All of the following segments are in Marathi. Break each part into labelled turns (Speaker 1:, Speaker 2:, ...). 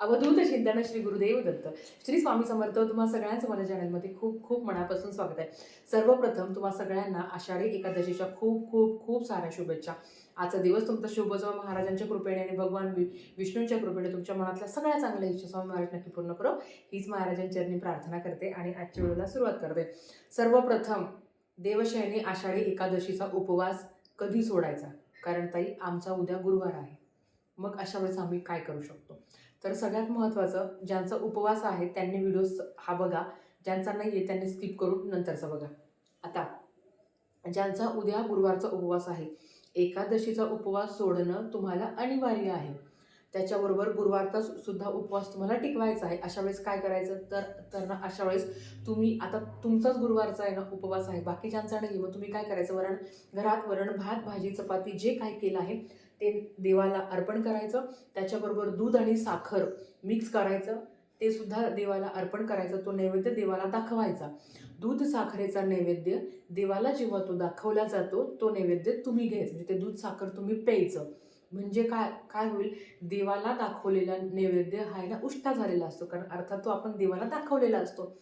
Speaker 1: अवधूत चिंतन श्री गुरुदेव दत्त. श्री स्वामी समर्थ तुम्हा सगळ्यांचं माझ्या चॅनलमध्ये खूप खूप मनापासून स्वागत आहे. सर्वप्रथम तुम्हा सगळ्यांना आषाढी एकादशीच्या खूप खूप खूप साऱ्या शुभेच्छा. आजचा दिवस तुमचा शुभ जावं महाराजांच्या कृपेने आणि भगवान वि विष्णूंच्या कृपेने तुमच्या मनातल्या सगळ्या चांगल्या इच्छा स्वामी महाराज नक्की पूर्ण करो. हीच महाराजांच्या प्रार्थना करते आणि आजच्या वेळेला सुरुवात करते. सर्वप्रथम देवशयनी आषाढी एकादशीचा उपवास कधी सोडायचा? कारण ताई आमचा उद्या गुरुवार आहे. मग अशा वेळेस आम्ही काय करू शकतो? तर सगळ्यात महत्त्वाचं ज्यांचा उपवास आहे त्यांनी व्हिडिओ हा बघा. ज्यांचा नाही आहे त्यांनी स्किप करून नंतरचा बघा. आता ज्यांचा उद्या गुरुवारचा उपवास आहे एकादशीचा उपवास सोडणं तुम्हाला अनिवार्य आहे. त्याच्याबरोबर गुरुवारचा सुद्धा उपवास तुम्हाला टिकवायचा आहे. अशा वेळेस काय करायचं? तर तर ना अशा वेळेस तुम्ही आता तुमचाच गुरुवारचा आहे ना उपवास आहे. बाकीच्यांचा नाही मग तुम्ही काय करायचं? वरण घरात वरण भात भाजी चपाती जे काय केलं आहे ते देवाला अर्पण करायचं. त्याच्याबरोबर दूध आणि साखर मिक्स करायचं. ते सुद्धा देवाला अर्पण करायचं. तो नैवेद्य देवाला दाखवायचा. दूध साखरेचा नैवेद्य देवाला जेव्हा तो दाखवला जातो तो नैवेद्य तुम्ही घ्यायचं. म्हणजे ते दूध साखर तुम्ही प्यायचं. म्हणजे काय काय होईल? देवाला दाखवलेला नैवेद्य हा ना उष्टा झालेला असतो. कारण अर्थात तो आपण देवाला दाखवलेला असतो.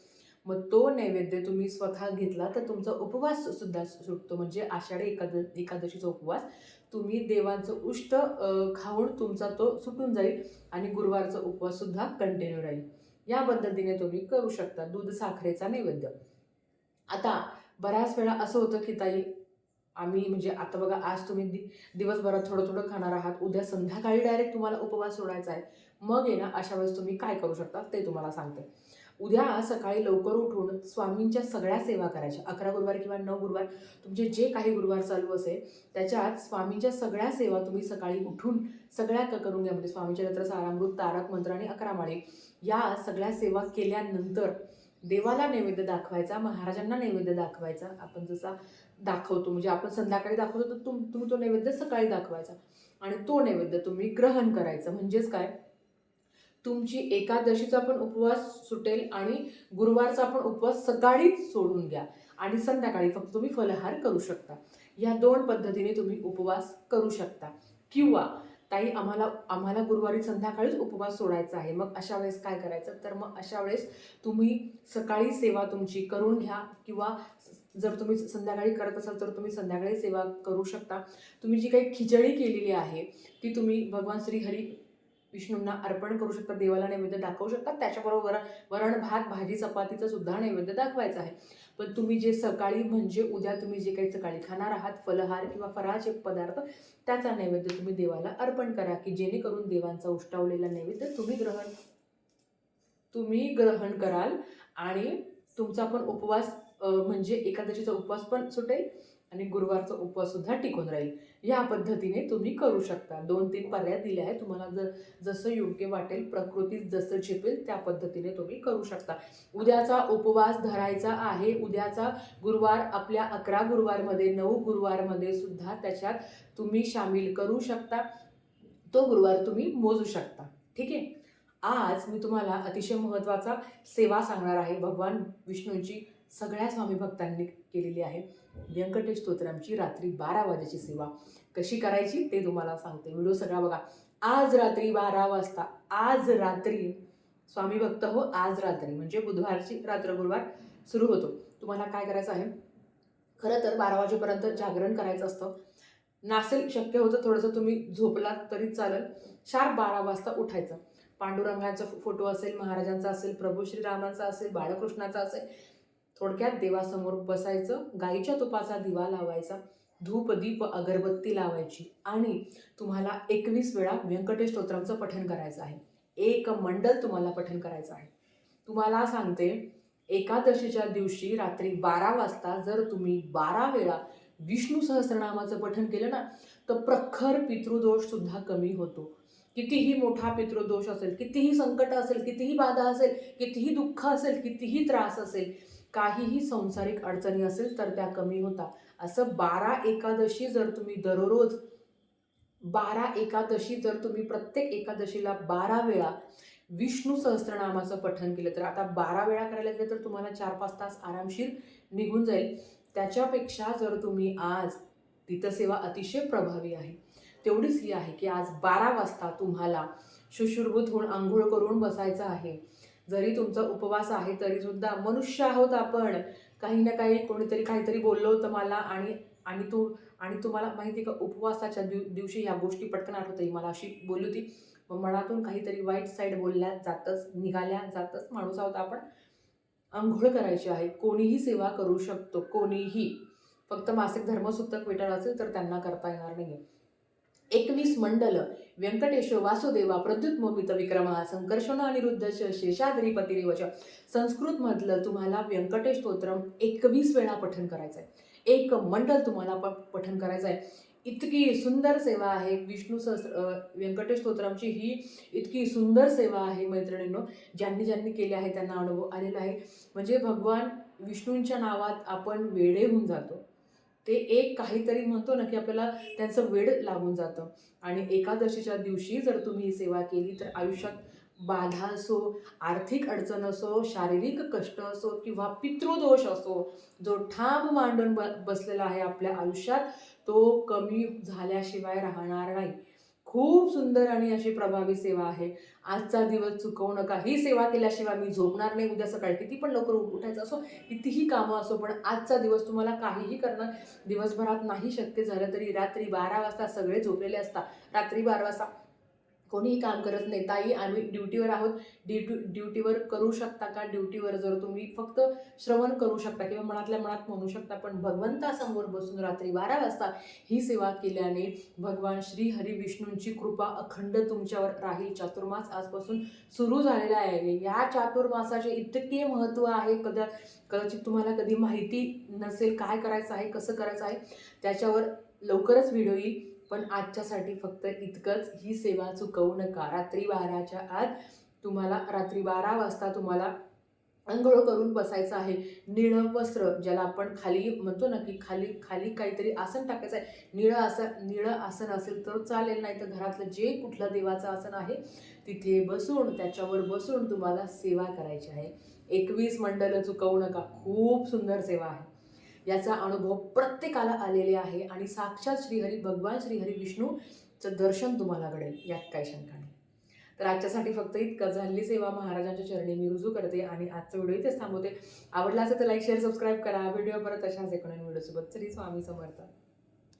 Speaker 1: मग तो नैवेद्य तुम्ही स्वतः घेतला तर तुमचा उपवास सुद्धा सुटतो. म्हणजे आषाढी एकाद एकादशीचा उपवास तुम्ही देवांचं उष्ट खाऊन तुमचा तो सुटून जाईल आणि गुरुवारचा उपवाससुद्धा कंटिन्यू राहील. या पद्धतीने तुम्ही करू शकता दूध साखरेचा नैवेद्य. आता बऱ्याच वेळा असं होतं की ताई आम्ही म्हणजे आता बघा आज तुम्ही दि दिवसभरात थोडं थोडं खाणार आहात उद्या संध्याकाळी डायरेक्ट तुम्हाला उपवास सोडायचा आहे. मग आहे ना अशा वेळेस तुम्ही काय करू शकता ते तुम्हाला सांगते. उद्या सकाळी लवकर उठून स्वामींच्या सगळ्या सेवा करायच्या. अकरा गुरुवार किंवा नऊ गुरुवार तुमचे जे काही गुरुवार चालू असेल त्याच्यात स्वामींच्या सगळ्या सेवा तुम्ही सकाळी उठून सगळ्या क- करून घ्या. म्हणजे स्वामीच्या नंतर सारामृत तारक मंत्र आणि अकरा माळे या सगळ्या सेवा केल्यानंतर देवाला नैवेद्य दाखवायचा महाराजांना नैवेद्य दाखवायचा. आपण जसा दाखवतो म्हणजे आपण संध्याकाळी दाखवतो तर तुम तुम्ही तो नैवेद्य सकाळी दाखवायचा. आणि तो नैवेद्य तुम्ही ग्रहण करायचं. म्हणजेच काय? तुमची एकादशीचा पण उपवास सुटेल आणि गुरुवारचा पण उपवास सकाळीच सोडून घ्या. आणि संध्याकाळी फक्त तुम्ही फलहार करू शकता. या दोन पद्धतीने तुम्ही उपवास करू शकता. किंवा ताई आम्हाला आम्हाला गुरुवारी संध्याकाळीच उपवास सोडायचा आहे. मग अशा वेळेस काय करायचं? तर मग अशा वेळेस तुम्ही सकाळी सेवा तुमची करून घ्या. किंवा जर तुम्ही संध्याकाळी करत असाल तर तुम्ही संध्याकाळी सेवा करू शकता. तुम्ही जी काही खिचडी केलेली आहे ती तुम्ही भगवान श्रीहरी विष्णूंना अर्पण करू शकता देवाला नैवेद्य दाखवू शकतात त्याच्याबरोबर वरण भात भाजी चपातीचं सुद्धा नैवेद्य दाखवायचं आहे. पण तुम्ही जे सकाळी म्हणजे उद्या तुम्ही जे काही सकाळी खाणार आहात फलहार किंवा फराळाचे पदार्थ त्याचा नैवेद्य तुम्ही देवाला अर्पण करा की जेणेकरून देवांचा उष्टावलेला नैवेद्य तुम्ही ग्रहण तुम्ही ग्रहण कराल आणि तुमचा पण उपवास म्हणजे एकादशीचा उपवास पण सुटेल आणि गुरुवारचा उपवास सुद्धा टिकून राहील. या पद्धतीने तुम्ही करू शकता. दोन तीन पर्याय दिले आहेत. तुम्हाला जर जसं योग्य वाटेल प्रकृती जसं झेपेल त्या पद्धतीने तुम्ही करू शकता. उद्याचा उपवास धरायचा आहे. उद्याचा गुरुवार आपल्या अकरा गुरुवारमध्ये नऊ गुरुवारमध्ये सुद्धा त्याच्यात तुम्ही सामील करू शकता. तो गुरुवार तुम्ही मोजू शकता. ठीक आहे? आज मी तुम्हाला अतिशय महत्त्वाचा सेवा सांगणार आहे. भगवान विष्णूंची सगळ्या स्वामी भक्तांनी केलेली आहे. व्यंकटेश स्तोत्रांची रात्री बारा वाजेची सेवा कशी करायची ते तुम्हाला सांगते. व्हिडिओ सगळा बघा. आज रात्री बारा वाजता आज रात्री स्वामी भक्त हो आज रात्री. म्हणजे बुधवारची रात्र गुरुवार सुरू होतो. तुम्हाला काय करायचं आहे? खरं तर बारा वाजेपर्यंत जागरण करायचं असतं. नासेल शक्य होतं थोडंसं तुम्ही झोपलात तरी चालेल. शार्प बारा वाजता उठायचं. पांडुरंगाचा फोटो असेल महाराजांचा असेल प्रभू श्रीरामांचा असेल बाळकृष्णाचा असेल थोडक्यात देवासमोर बसायचं गाईच्या तुपाचा दिवा लावायचा धूप दीप अगरबत्ती लावायची आणि तुम्हाला एकवीस वेळा व्यंकटेश स्तोत्रांचं पठण करायचं आहे. एक मंडल तुम्हाला पठण करायचं आहे. तुम्हाला सांगते एकादशीच्या दिवशी रात्री बारा वाजता जर तुम्ही बारा वेळा विष्णू सहस्रनामाचं पठण केलं ना तर प्रखर पितृदोषसुद्धा कमी होतो. कितीही मोठा पितृदोष असेल कितीही संकट असेल कितीही बाधा असेल कितीही दुःख असेल कितीही त्रास असेल काहीही संसारिक अडचणी असेल तर त्या कमी होतात. असं बारा एकादशी जर तुम्ही दररोज बारा एकादशी जर तुम्ही प्रत्येक एकादशीला बारा वेळा विष्णू सहस्त्रनामाचं पठण केलं तर आता बारा वेळा करायला गेलं तर तुम्हाला चार पाच तास आरामशीर निघून जाईल. त्याच्यापेक्षा जर तुम्ही आज तिथं सेवा अतिशय प्रभावी आहे तेवढीच ही आहे की आज बारा वाजता तुम्हाला शुश्रुभूत होऊन आंघोळ करून बसायचं आहे. जरी तुमचा उपवास आहे तरी सुद्धा मनुष्य आहोत आपण. काही ना काही कोणीतरी काहीतरी बोललं होतं मला आणि आणि तू आणि तुम्हाला माहिती का उपवासाच्या दिव दिवशी ह्या गोष्टी पटकन आठवतही मला अशी बोलली होती. मग मनातून काहीतरी वाईट साईड बोलल्या जातच निघाल्या जातच माणूस आहोत आपण. आंघोळ करायची आहे. कोणीही सेवा करू शकतो. कोणीही. फक्त मासिक धर्मसूतक विटाळ असेल तर त्यांना करता येणार नाही एकवीस मंडलं. व्यंकटेश वासुदेवा प्रद्युत मोमित विक्रमा संकर्षण अनिरुद्ध शेषाद्रीपतिरेवच संस्कृतमधलं तुम्हाला व्यंकटेश स्तोत्रम एकवीस वेळा पठन करायचं आहे एक मंडल तुम्हाला प पठन करायचं आहे इतकी सुंदर सेवा आहे विष्णू सहस्र व्यंकटेश स्तोत्रामची ही इतकी सुंदर सेवा आहे मैत्रिणींनो. ज्यांनी ज्यांनी केली आहे त्यांना अनुभव आलेला आहे. म्हणजे भगवान विष्णूंच्या नावात आपण वेडे होऊन जातो. ते एक काहीतरी म्हणतो ना की आपल्याला त्यांचं वेड लागून जातं. आणि एकादशीच्या दिवशी जर तुम्ही ही सेवा केली तर आयुष्यात बाधा असो आर्थिक अडचण असो शारीरिक कष्ट असो किंवा पितृदोष असो जो ठाम मांडून ब बसलेला आहे आपल्या आयुष्यात तो कमी झाल्याशिवाय राहणार नाही. खूप सुंदर आणि अशी प्रभावी सेवा आहे. आजचा दिवस चुकवू नका. ही सेवा केल्याशिवाय मी झोपणार नाही. उद्या सकाळी किती पण लवकर उठ- उठायचं असो कितीही कामं असो पण आजचा दिवस तुम्हाला काहीही करणं दिवसभरात नाही शक्य झालं तरी रात्री बारा वाजता सगळे झोपलेले असतात. रात्री बारा वाजता कोणीही काम करत नाही ताई आम्ही ड्युटीवर आहोत. ड्युटी ड्युटीवर करू शकता का? ड्युटीवर जर तुम्ही फक्त श्रवण करू शकता किंवा मनातल्या मनात म्हणू शकता पण भगवंतासमोर बसून रात्री बारा वाजता ही सेवा केल्याने भगवान श्री हरी विष्णूंची कृपा अखंड तुमच्यावर राहील. चातुर्मास आजपासून सुरू झालेला आहे. या चातुर्मासाचे इतके महत्त्व आहे. कदा कदाचित तुम्हाला कधी माहिती नसेल काय करायचं आहे कसं करायचं आहे त्याच्यावर लवकरच व्हिडिओ येईल. पण आजच्यासाठी फक्त इतकंच. ही सेवा चुकवू नका. रात्री बाराच्या आत तुम्हाला रात्री बारा वाजता तुम्हाला अंघोळ करून बसायचं आहे. निळं वस्त्र ज्याला आपण खाली म्हणतो ना की खाली खाली काहीतरी आसन टाकायचं आहे. निळं आसन निळं आसन असेल तर चालेल नाही तर घरातलं जे कुठलं देवाचं आसन आहे तिथे बसून त्याच्यावर बसून तुम्हाला सेवा करायची आहे. एकवीस मंडलं चुकवू नका. खूप सुंदर सेवा आहे. याचा अनुभव प्रत्येकाला आलेले आहे आणि साक्षात श्रीहरी भगवान श्रीहरी विष्णूचं दर्शन तुम्हाला घडेल यात काही शंका नाही. तर आजच्यासाठी फक्त इतकं झाली सेवा महाराजांच्या चरणी मी रुजू करते आणि आजचा व्हिडिओ इथेच थांबवते. आवडला असेल तर लाईक शेअर सबस्क्राईब करा. व्हिडिओ परत अशाच एकोणा व्हिडिओसोबत. तरी स्वामी समर्थ.